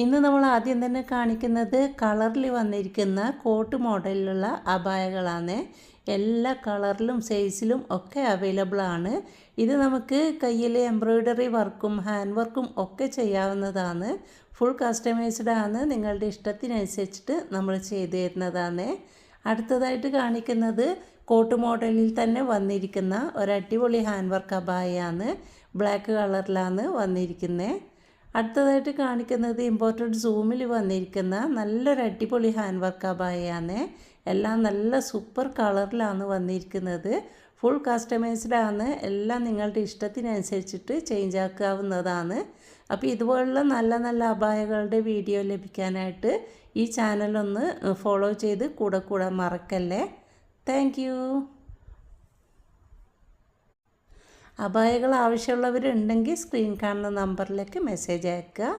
ഇന്ന് നമ്മൾ ആദ്യം തന്നെ കാണിക്കുന്നത് കളറിൽ വന്നിരിക്കുന്ന കോട്ട് മോഡലിലുള്ള അബായകളാണ് എല്ലാ കളറിലും സൈസിലും ഒക്കെ അവൈലബിൾ ആണ്. ഇത് നമുക്ക് കയ്യിൽ എംബ്രോയ്ഡറി വർക്കും ഹാൻഡ് വർക്കും ഒക്കെ ചെയ്യാവുന്നതാണ്. ഫുൾ കസ്റ്റമൈസ്ഡ് ആണ്. നിങ്ങളുടെ ഇഷ്ടത്തിനനുസരിച്ചിട്ട് നമ്മൾ ചെയ്തു തരുന്നതാണ്. അടുത്തതായിട്ട് കാണിക്കുന്നത് കോട്ട് മോഡലിൽ തന്നെ വന്നിരിക്കുന്ന ഒരു അടിപൊളി ഹാൻഡ് വർക്ക് അബായയാണ് ബ്ലാക്ക് കളറിലാണ് വന്നിരിക്കുന്നത്. അടുത്തതായിട്ട് കാണിക്കുന്നത് ഇമ്പോർട്ടന്റ് സൂമിൽ വന്നിരിക്കുന്ന നല്ലൊരു അടിപൊളി ഹാൻഡ് വർക്ക് അബായയാണ് എല്ലാം നല്ല സൂപ്പർ കളറിലാണ് വന്നിരിക്കുന്നത്. ഫുൾ കസ്റ്റമൈസ്ഡ് ആണ്. എല്ലാം നിങ്ങളുടെ ഇഷ്ടത്തിനനുസരിച്ചിട്ട് ചേഞ്ച് ആക്കാവുന്നതാണ്. അപ്പോൾ ഇതുപോലുള്ള നല്ല നല്ല അബായകളുടെ വീഡിയോ ലഭിക്കാനായിട്ട് ഈ ചാനലൊന്ന് ഫോളോ ചെയ്ത് കൂടെ കൂടെ മറക്കല്ലേ. താങ്ക് അപായകൾ ആവശ്യമുള്ളവരുണ്ടെങ്കിൽ സ്ക്രീൻ കാണുന്ന നമ്പറിലേക്ക് മെസ്സേജ് അയക്കുക.